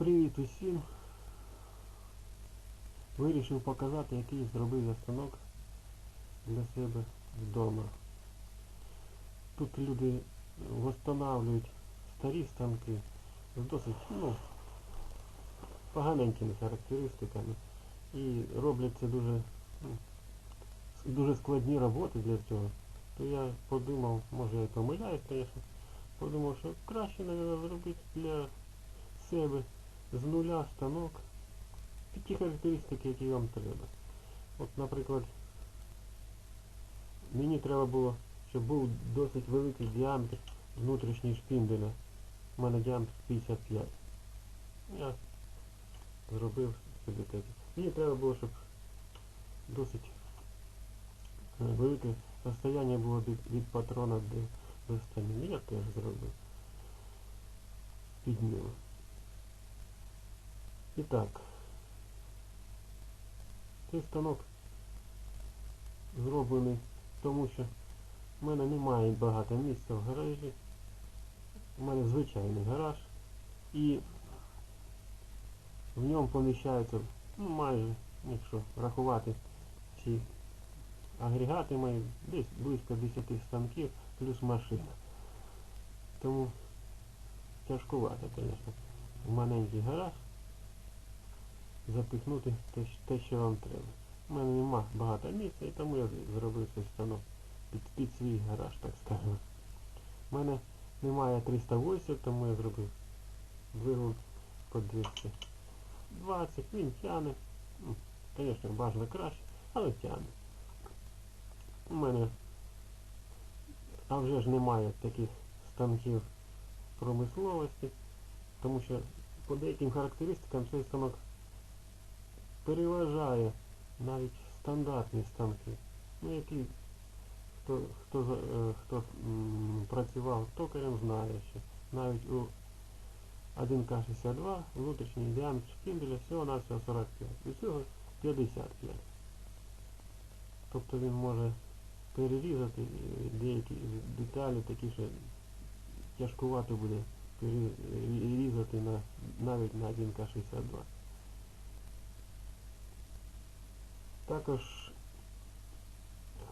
Привіт усім! Вирішив показати, який зробив я станок для себе вдома. Тут люди встановлюють старі станки з досить ну, поганенькими характеристиками. І роблять це дуже, ну, дуже складні роботи для цього. То я подумав, може я помиляюсь, звісно, подумав, що краще, мабуть, зробити для себе з нуля станок ті характеристики, які вам треба. От, наприклад, мені треба було, щоб був досить великий діаметр внутрішній шпінделя. У мене діаметр 55. Я зробив собі таке. Мені треба було, щоб досить е, велике розстояння було від, від патрона до, до станини. Я теж зробив. Під нього. І цей станок зроблений тому, що в мене немає багато місця в гаражі. У мене звичайний гараж і в ньому поміщається ну, майже, якщо рахувати всі агрегати мої, десь близько 10 станків плюс машина. Тому тяжкувато, звісно, в маленький гараж запихнути те, те, що вам треба. У мене нема багато місця, і тому я зробив цей станок під, під свій гараж, так скажемо. У мене немає 308, тому я зробив двигун по 220, він тяне. Звісно, бажано краще, але тяне. У мене а вже ж немає таких станків промисловості, тому що по деяким характеристикам цей станок переважає навіть стандартні станки. Ну, які хто, хто, е, хто м, працював токарем, знає, що навіть у 1К62 внутрішній діаметр шпінделя всього на всього 45. У цього 55. Тобто він може перерізати е, деякі деталі, такі, що тяжкувато буде перерізати на, навіть на 1К62. Також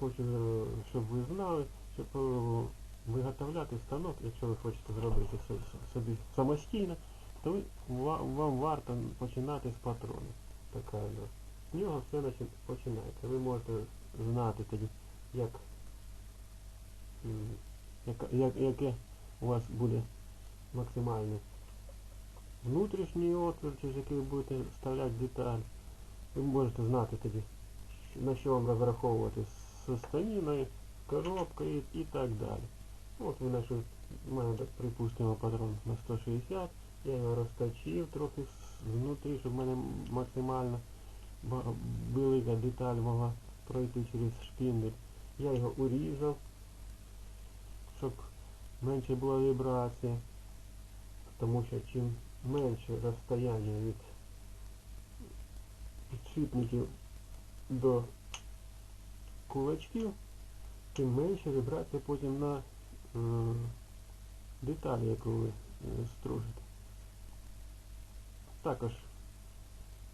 хочу, е, щоб ви знали, що е, виготовляти станок, якщо ви хочете зробити со- со- собі самостійно, то вам варто починати з патрону. Така. З нього все починається. Ви можете знати тоді, як, як, яке у вас буде максимальний внутрішній отвір, через який ви будете вставляти деталь. Ви можете знати тоді, на що вам розраховувати з станіною, коробкою і так далі. От ви знайшли, у мене, припустимо, патрон на 160, я його розточив трохи знутрі, щоб в мене максимально велика деталь могла пройти через шпіндель. Я його урізав, щоб менше була вібрація, тому що чим менше розстояння від підшипників до кулачків, тим менше вібрація потім на е, деталі, яку ви е, стружите. Також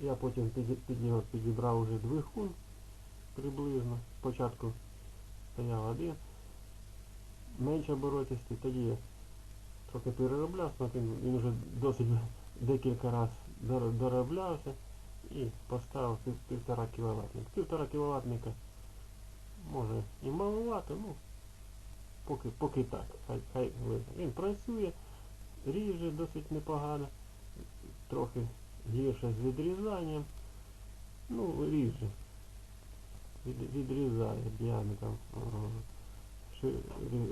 я потім під, під нього підібрав уже двигун приблизно. Спочатку стояв один, менш оборотистий, тоді я трохи переробляв, він, він вже досить декілька разів дороблявся і поставив пів, півтора кіловатника. Півтора кіловатника може і маловато, ну поки, поки так. Хай, хай. Він працює, ріже досить непогано, трохи гірше з відрізанням. Ну, ріже. Від, відрізає діаметром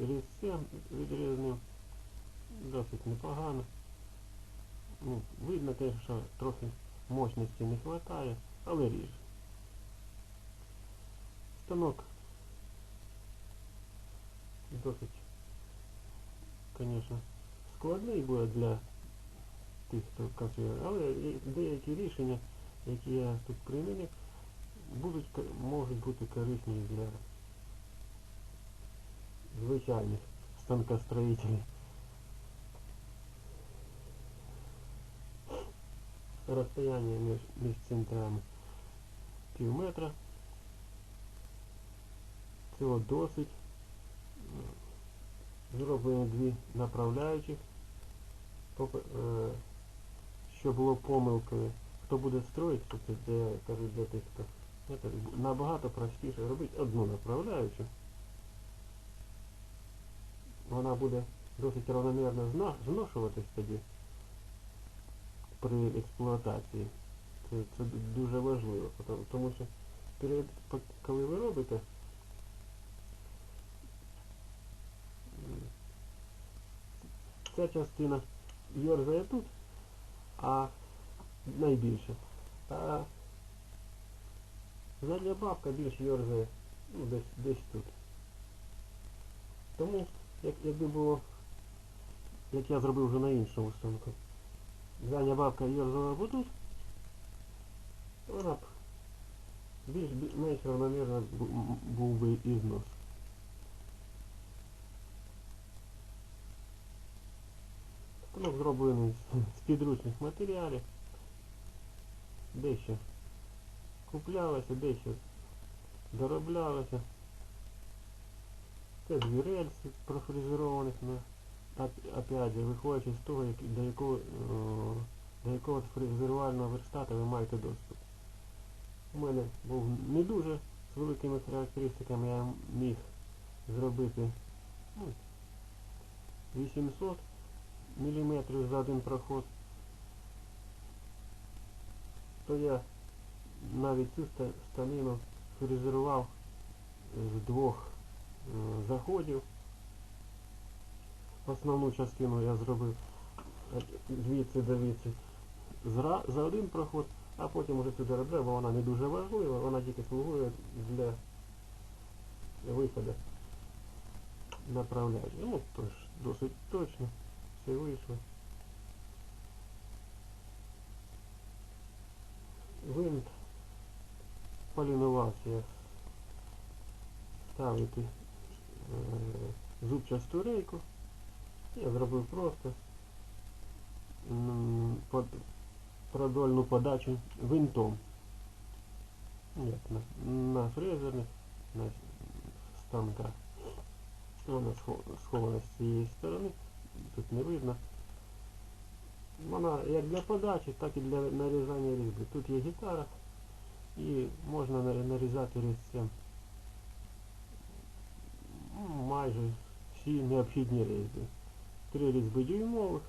різцем відрізним. Досить непогано. Ну, видно те, що трохи мощності не вистачає, але ріже. Станок досить, звісно, складний буде для тих, хто конструює, але деякі рішення, які я тут примінив, будуть, можуть бути корисні для звичайних станкостроїтелів. Розстояння між, між центрами пів метра. Цього досить. Зроблено дві направляючих. Е, Що було помилкою. Хто буде строїти, тобто це я кажу для тих, хто набагато простіше робити одну направляючу. Вона буде досить равномірно зношуватись тоді при експлуатації. Це, це дуже важливо, тому що коли ви робите, ця частина йорзає тут, а найбільше. А задня бабка більш йорзає ну, десь, десь тут. Тому, як, якби було, як я зробив вже на іншому станку, задня бабка йорзала б тут, вона б більш бі- менш равномірно бу- був би і. Станок зроблений з- підручних матеріалів. Дещо куплялося, дещо дороблялося. Це дві рельси профрезерованих на опять же, виходячи з того, до якого, е, до якого фрезерувального верстата ви маєте доступ. У мене був не дуже з великими характеристиками, я міг зробити ну, 800 мм за один проход. То я навіть цю станину фрезерував з двох е, заходів. Основну частину я зробив е, звідси до зра- за один проход, а потім уже цю дороблю, бо вона не дуже важлива, вона тільки слугує для виходу направляючи. Ну, тож досить точно все вийшло. Винт полінувався ставити е, зубчасту рейку. Я зробив просто под, продольну подачу винтом. Як на, на фрезерних, на станках. Вона схована з цієї сторони, тут не видно. Вона як для подачі, так і для нарізання різьби. Тут є гітара і можна на- нарізати різцем ну, майже всі необхідні різьби. Три різьби дюймових,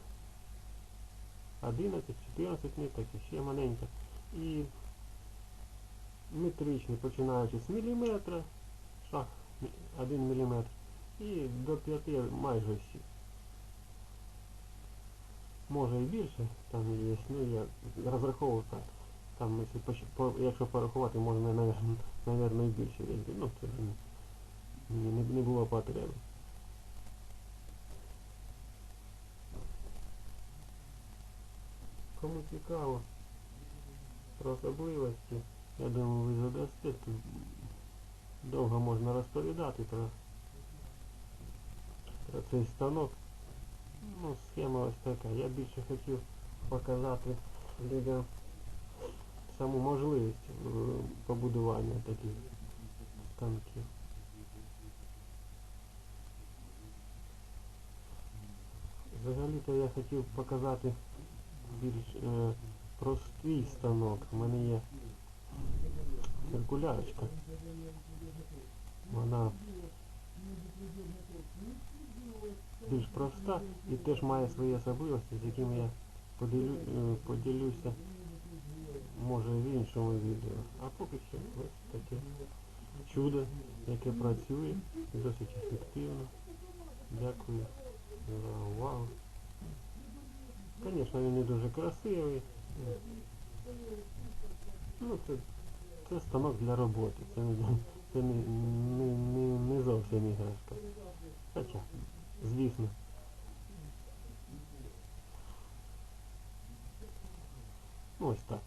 11, 14 ниток і ще маленька. І метричні, починаючи з міліметра, шаг 1 мм, і до 5 майже всі. Може і більше, там є, ну я розраховував так. Там, якщо, по, якщо порахувати, можна, навірно і більше різьби. Ну, це не, не було потреби. Кому цікаво про особливості, я думаю, ви задасте. Тут довго можна розповідати про, про цей станок. Ну, схема ось така. Я більше хотів показати людям саму можливість е, побудування таких станків. Взагалі-то я хотів показати більш е, простий станок. У мене є циркулярочка. Вона більш проста і теж має свої особливості, з якими я поділю, е, поділюся може в іншому відео. А поки що ось таке чудо, яке працює досить ефективно. Дякую за увагу. Звісно, він не дуже красивий. Ну, це, це станок для роботи. Це, не, це не, не, не, не зовсім іграшка. Хоча, звісно. Ось так.